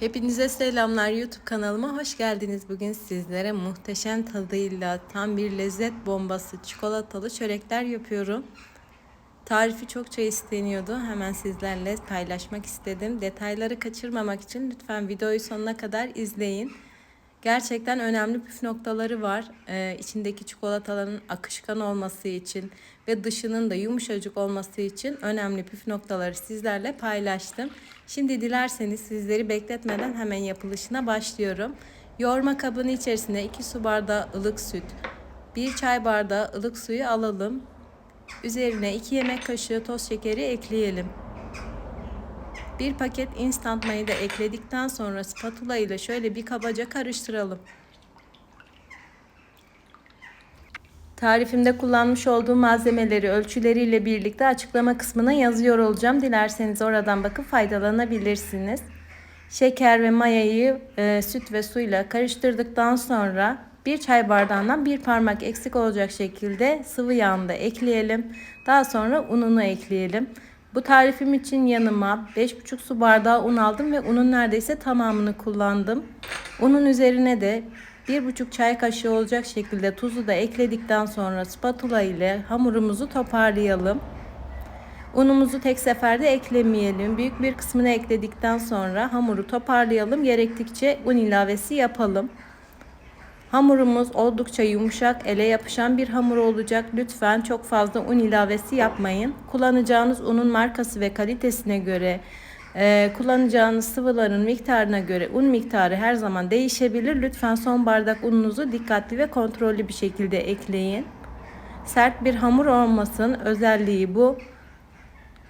Hepinize selamlar YouTube kanalıma hoş geldiniz. Bugün sizlere muhteşem tadıyla tam bir lezzet bombası çikolatalı çörekler yapıyorum. Tarifi çokça isteniyordu. Hemen sizlerle paylaşmak istedim. Detayları kaçırmamak için lütfen videoyu sonuna kadar izleyin. Gerçekten önemli püf noktaları var. Ee, içindeki çikolataların akışkan olması için ve dışının da yumuşacık olması için önemli püf noktaları sizlerle paylaştım. Şimdi dilerseniz sizleri bekletmeden hemen yapılışına başlıyorum. Yoğurma kabının içerisine 2 su bardağı ılık süt, 1 çay bardağı ılık suyu alalım. Üzerine 2 yemek kaşığı toz şekeri ekleyelim. Bir paket instant mayayı da ekledikten sonra spatula ile şöyle bir kabaca karıştıralım. Tarifimde kullanmış olduğum malzemeleri ölçüleriyle birlikte açıklama kısmına yazıyor olacağım. Dilerseniz oradan bakıp faydalanabilirsiniz. Şeker ve mayayı e, süt ve suyla karıştırdıktan sonra bir çay bardağından bir parmak eksik olacak şekilde sıvı yağını da ekleyelim. Daha sonra ununu ekleyelim. Bu tarifim için yanıma 5,5 su bardağı un aldım ve unun neredeyse tamamını kullandım. Unun üzerine de 1,5 çay kaşığı olacak şekilde tuzu da ekledikten sonra spatula ile hamurumuzu toparlayalım. Unumuzu tek seferde eklemeyelim. Büyük bir kısmını ekledikten sonra hamuru toparlayalım. Gerektikçe un ilavesi yapalım. Hamurumuz oldukça yumuşak, ele yapışan bir hamur olacak. Lütfen çok fazla un ilavesi yapmayın. Kullanacağınız unun markası ve kalitesine göre, e, kullanacağınız sıvıların miktarına göre un miktarı her zaman değişebilir. Lütfen son bardak ununuzu dikkatli ve kontrollü bir şekilde ekleyin. Sert bir hamur olmasın. Özelliği bu.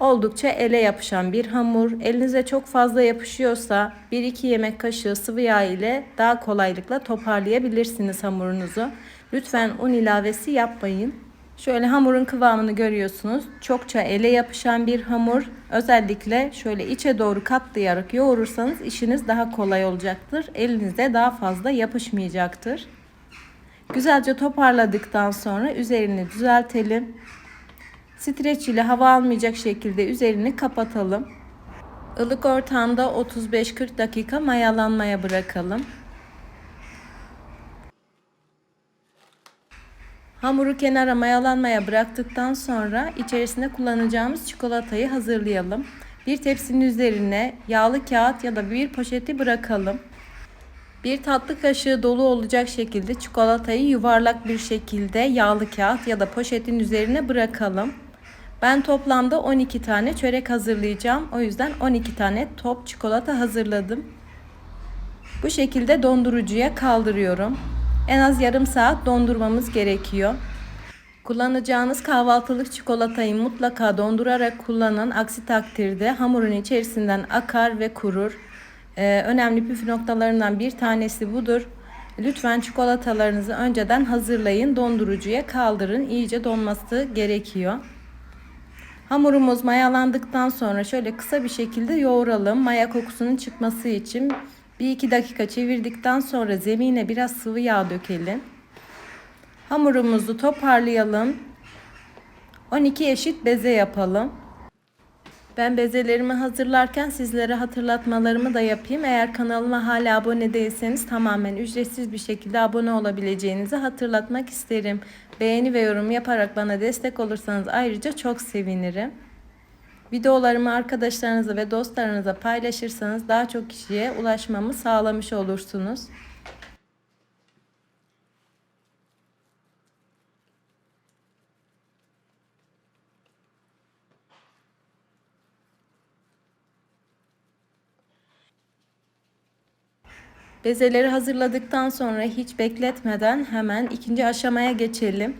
Oldukça ele yapışan bir hamur. Elinize çok fazla yapışıyorsa 1-2 yemek kaşığı sıvı yağ ile daha kolaylıkla toparlayabilirsiniz hamurunuzu. Lütfen un ilavesi yapmayın. Şöyle hamurun kıvamını görüyorsunuz. Çokça ele yapışan bir hamur. Özellikle şöyle içe doğru katlayarak yoğurursanız işiniz daha kolay olacaktır. Elinize daha fazla yapışmayacaktır. Güzelce toparladıktan sonra üzerini düzeltelim. Streç ile hava almayacak şekilde üzerini kapatalım. Ilık ortamda 35-40 dakika mayalanmaya bırakalım. Hamuru kenara mayalanmaya bıraktıktan sonra içerisine kullanacağımız çikolatayı hazırlayalım. Bir tepsinin üzerine yağlı kağıt ya da bir poşeti bırakalım. Bir tatlı kaşığı dolu olacak şekilde çikolatayı yuvarlak bir şekilde yağlı kağıt ya da poşetin üzerine bırakalım. Ben toplamda 12 tane çörek hazırlayacağım. O yüzden 12 tane top çikolata hazırladım. Bu şekilde dondurucuya kaldırıyorum. En az yarım saat dondurmamız gerekiyor. Kullanacağınız kahvaltılık çikolatayı mutlaka dondurarak kullanın. Aksi takdirde hamurun içerisinden akar ve kurur. Ee, önemli püf noktalarından bir tanesi budur. Lütfen çikolatalarınızı önceden hazırlayın. Dondurucuya kaldırın. İyice donması gerekiyor. Hamurumuz mayalandıktan sonra şöyle kısa bir şekilde yoğuralım. Maya kokusunun çıkması için bir iki dakika çevirdikten sonra zemine biraz sıvı yağ dökelim. Hamurumuzu toparlayalım. 12 eşit beze yapalım. Ben bezelerimi hazırlarken sizlere hatırlatmalarımı da yapayım. Eğer kanalıma hala abone değilseniz tamamen ücretsiz bir şekilde abone olabileceğinizi hatırlatmak isterim. Beğeni ve yorum yaparak bana destek olursanız ayrıca çok sevinirim. Videolarımı arkadaşlarınıza ve dostlarınıza paylaşırsanız daha çok kişiye ulaşmamı sağlamış olursunuz. Bezeleri hazırladıktan sonra hiç bekletmeden hemen ikinci aşamaya geçelim.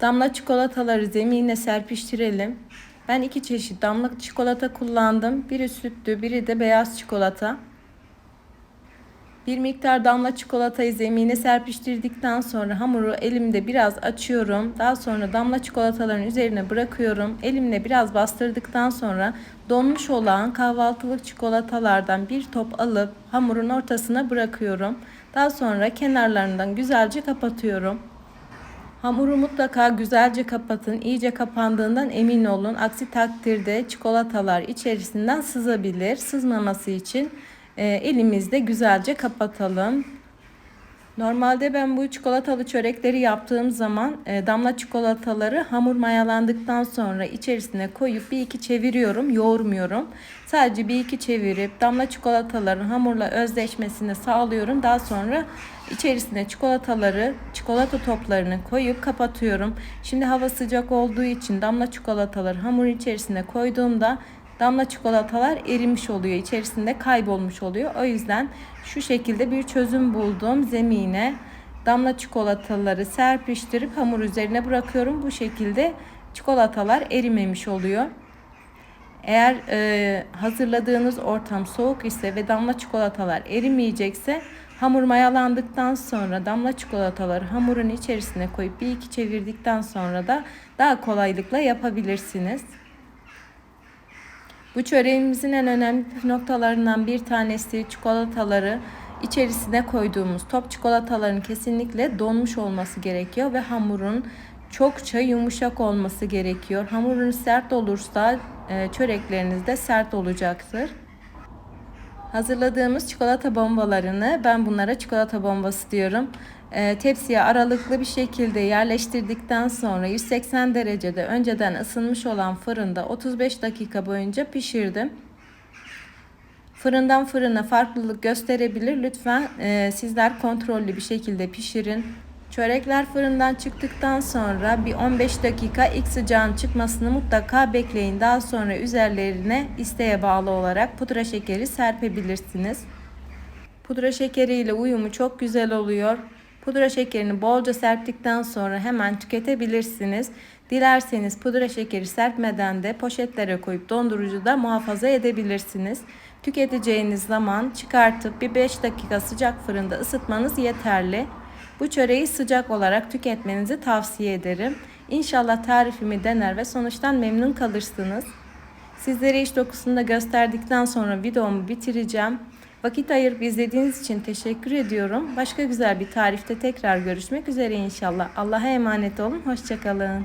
Damla çikolataları zemine serpiştirelim. Ben iki çeşit damla çikolata kullandım. Biri sütlü, biri de beyaz çikolata. Bir miktar damla çikolatayı zemine serpiştirdikten sonra hamuru elimde biraz açıyorum. Daha sonra damla çikolataların üzerine bırakıyorum. Elimle biraz bastırdıktan sonra donmuş olan kahvaltılık çikolatalardan bir top alıp hamurun ortasına bırakıyorum. Daha sonra kenarlarından güzelce kapatıyorum. Hamuru mutlaka güzelce kapatın. İyice kapandığından emin olun. Aksi takdirde çikolatalar içerisinden sızabilir. Sızmaması için e, elimizde güzelce kapatalım. Normalde ben bu çikolatalı çörekleri yaptığım zaman e, damla çikolataları hamur mayalandıktan sonra içerisine koyup bir iki çeviriyorum, yoğurmuyorum. Sadece bir iki çevirip damla çikolataların hamurla özleşmesini sağlıyorum. Daha sonra içerisine çikolataları, çikolata toplarını koyup kapatıyorum. Şimdi hava sıcak olduğu için damla çikolataları hamur içerisine koyduğumda damla çikolatalar erimiş oluyor. içerisinde kaybolmuş oluyor. O yüzden şu şekilde bir çözüm buldum. Zemine damla çikolataları serpiştirip hamur üzerine bırakıyorum. Bu şekilde çikolatalar erimemiş oluyor. Eğer e, hazırladığınız ortam soğuk ise ve damla çikolatalar erimeyecekse hamur mayalandıktan sonra damla çikolataları hamurun içerisine koyup bir iki çevirdikten sonra da daha kolaylıkla yapabilirsiniz. Bu çöreğimizin en önemli noktalarından bir tanesi çikolataları içerisine koyduğumuz top çikolataların kesinlikle donmuş olması gerekiyor ve hamurun çokça yumuşak olması gerekiyor. Hamurun sert olursa e, çörekleriniz de sert olacaktır. Hazırladığımız çikolata bombalarını ben bunlara çikolata bombası diyorum. E, tepsiye aralıklı bir şekilde yerleştirdikten sonra 180 derecede önceden ısınmış olan fırında 35 dakika boyunca pişirdim. Fırından fırına farklılık gösterebilir. Lütfen e, sizler kontrollü bir şekilde pişirin. Çörekler fırından çıktıktan sonra bir 15 dakika ilk sıcağın çıkmasını mutlaka bekleyin. Daha sonra üzerlerine isteğe bağlı olarak pudra şekeri serpebilirsiniz. Pudra şekeriyle uyumu çok güzel oluyor. Pudra şekerini bolca serptikten sonra hemen tüketebilirsiniz. Dilerseniz pudra şekeri serpmeden de poşetlere koyup dondurucuda muhafaza edebilirsiniz. Tüketeceğiniz zaman çıkartıp bir 5 dakika sıcak fırında ısıtmanız yeterli. Bu çöreği sıcak olarak tüketmenizi tavsiye ederim. İnşallah tarifimi dener ve sonuçtan memnun kalırsınız. Sizlere iç dokusunu da gösterdikten sonra videomu bitireceğim. Vakit ayırıp izlediğiniz için teşekkür ediyorum. Başka güzel bir tarifte tekrar görüşmek üzere inşallah. Allah'a emanet olun. Hoşçakalın.